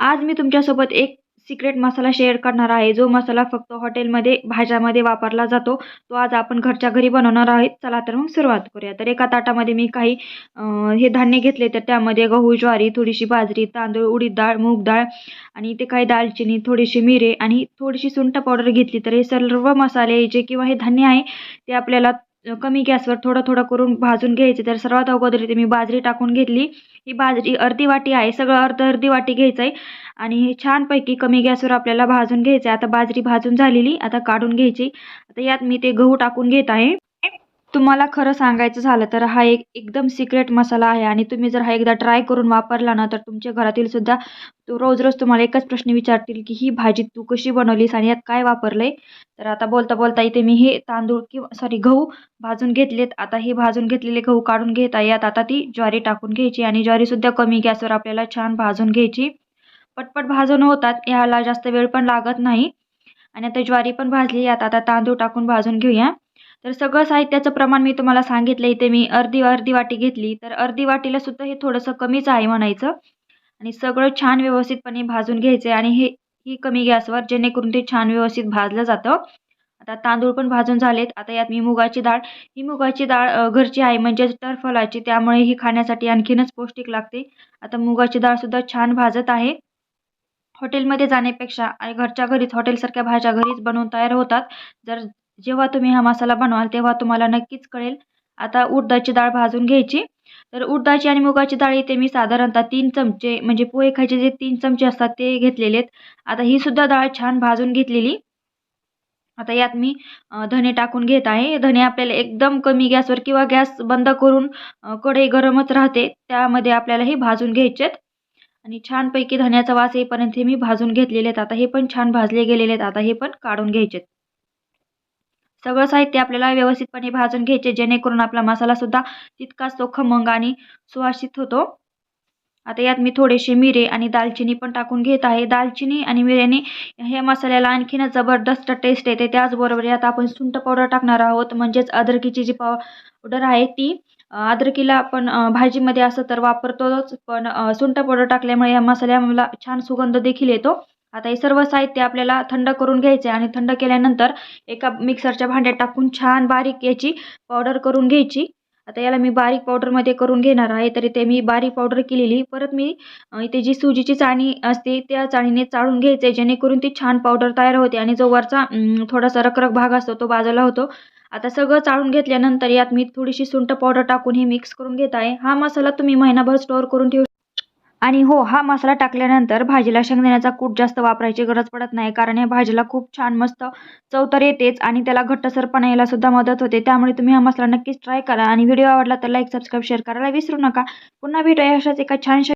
आज मी तुमच्यासोबत एक सिक्रेट मसाला शेअर करणार आहे. जो मसाला फक्त हॉटेलमध्ये भाज्यामध्ये वापरला जातो. तो आज आपण घरच्या घरी बनवणार आहोत. चला तर मग सुरुवात करूया. तर एका ताटामध्ये मी काही हे धान्य घेतले तर त्यामध्ये गहू ज्वारी थोडीशी बाजरी तांदूळ उडीद डाळ मूग डाळ आणि ते काही दालचिनी थोडीशी मिरे आणि थोडीशी सुंठ पावडर घेतली. तर हे सर्व मसाले जे किंवा हे धान्य आहे ते आपल्याला कमी गॅसवर थोडं थोडं करून भाजून घ्यायचे. तर सर्वात अगोदर इथे मी बाजरी टाकून घेतली. ही बाजरी अर्धी वाटी आहे. सगळं अर्ध अर्धी वाटी घ्यायचं आहे आणि हे छानपैकी कमी गॅसवर आपल्याला भाजून घ्यायचं आहे आता बाजरी भाजून झालेली. आता काढून घ्यायची. आता यात मी ते गहू टाकून घेत आहे. तुम्हाला खरं सांगायचं झालं तर हा एक एकदम सिक्रेट मसाला आहे आणि तुम्ही जर हा एकदा ट्राय करून वापरला ना तर तुमच्या घरातील सुद्धा तो रोज रोज तुम्हाला एकच प्रश्न विचारतील की ही भाजी तू कशी बनवलीस आणि यात काय वापरलंय? तर आता बोलता बोलता इथे मी हे तांदूळ किंवा सॉरी गहू भाजून घेतलेत. आता हे भाजून घेतलेले गहू काढून घेत आहे. यात आता ती ज्वारी टाकून घ्यायची आणि ज्वारीसुद्धा कमी गॅसवर आपल्याला छान भाजून घ्यायची. पटपट भाजून होतात. याला जास्त वेळ पण लागत नाही. आणि आता ज्वारी पण भाजली यात आता तांदूळ टाकून भाजून घेऊया. तर सगळं साहित्याचं प्रमाण मी तुम्हाला सांगितलं. इथे मी अर्धी अर्धी वाटी घेतली. तर अर्धी वाटीला सुद्धा हे थोडंसं कमीच आहे म्हणायचं. आणि सगळं छान व्यवस्थितपणे भाजून घ्यायचं आहे आणि हे ही कमी गॅसवर जेणेकरून ते छान व्यवस्थित भाजलं जातं. आता तांदूळ पण भाजून झालेत. आता यात मी मुगाची डाळ ही मुगाची डाळ घरची आहे. म्हणजेच टरफलाची त्यामुळे ही खाण्यासाठी आणखीनच पौष्टिक लागते. आता मुगाची डाळसुद्धा छान भाजत आहे. हॉटेलमध्ये जाण्यापेक्षा आणि घरच्या घरीच हॉटेलसारख्या भाज्या घरीच बनवून तयार होतात. जर जेव्हा तुम्ही हा मसाला बनवाल तेव्हा तुम्हाला नक्कीच कळेल. आता उडदाची डाळ भाजून घ्यायची. तर उडदाची आणि मुगाची डाळ इथे मी साधारणतः तीन चमचे म्हणजे पोहे खायचे जे तीन चमचे असतात ते घेतलेले आहेत. आता ही सुद्धा डाळ छान भाजून घेतलेली. आता यात मी धने टाकून घेत आहे. धने आपल्याला एकदम कमी गॅसवर किंवा गॅस बंद करून कढई गरमच राहते त्यामध्ये आपल्याला हे भाजून घ्यायचेत आणि छानपैकी धन्याचा वास येईपर्यंत हे मी भाजून घेतलेले आहेत. आता हे पण छान भाजले गेलेले आहेत. आता हे पण काढून घ्यायचेत सगळं साहित्य आपल्याला व्यवस्थितपणे भाजून घ्यायचे जेणेकरून आपला मसालासुद्धा तितकाच तो खमंग आणि सुवासित होतो. आता यात मी थोडेसे मिरे आणि दालचिनी पण टाकून घेत आहे. दालचिनी आणि मिरेने हे मसाल्याला आणखीनच जबरदस्त टेस्ट येते. त्याचबरोबर यात आपण सुंठ पावडर टाकणार आहोत. म्हणजेच अद्रकीची जी पावडर आहे ती अद्रकीला आपण भाजीमध्ये असं तर वापरतोच पण सुंट पावडर टाकल्यामुळे या मसाल्याला छान सुगंध देखील येतो. आता हे सर्व साहित्य आपल्याला थंड करून घ्यायचे आहे आणि थंड केल्यानंतर एका मिक्सरच्या भांड्यात टाकून छान बारीक याची पावडर करून घ्यायची. आता याला मी बारीक पावडरमध्ये करून घेणार आहे. तर इथे मी बारीक पावडर केलेली. परत मी इथे जी सुजीची चाळणी असते त्या चाळणीने चाळून घ्यायचे जेणेकरून ती छान पावडर तयार होते आणि जो वरचा थोडासा रखरख भाग असतो तो बाजूला होतो. आता सगळं चाळून घेतल्यानंतर यात मी थोडीशी सुंठ पावडर टाकून हे मिक्स करून घेत आहे. हा मसाला तुम्ही महिनाभर स्टोअर करून ठेवू आणि हो हा मसाला टाकल्यानंतर भाजीला शेंगदाण्याचा कूट जास्त वापरायची गरज पडत नाही कारण या भाजीला खूप छान मस्त चव तर येतेच आणि त्याला घट्टसरपणा यायला सुद्धा मदत होते. त्यामुळे तुम्ही हा मसाला नक्कीच ट्राय करा आणि व्हिडिओ आवडला तर लाईक सबस्क्राईब शेअर करायला विसरू नका. पुन्हा भेटूया अशाच एका छानशा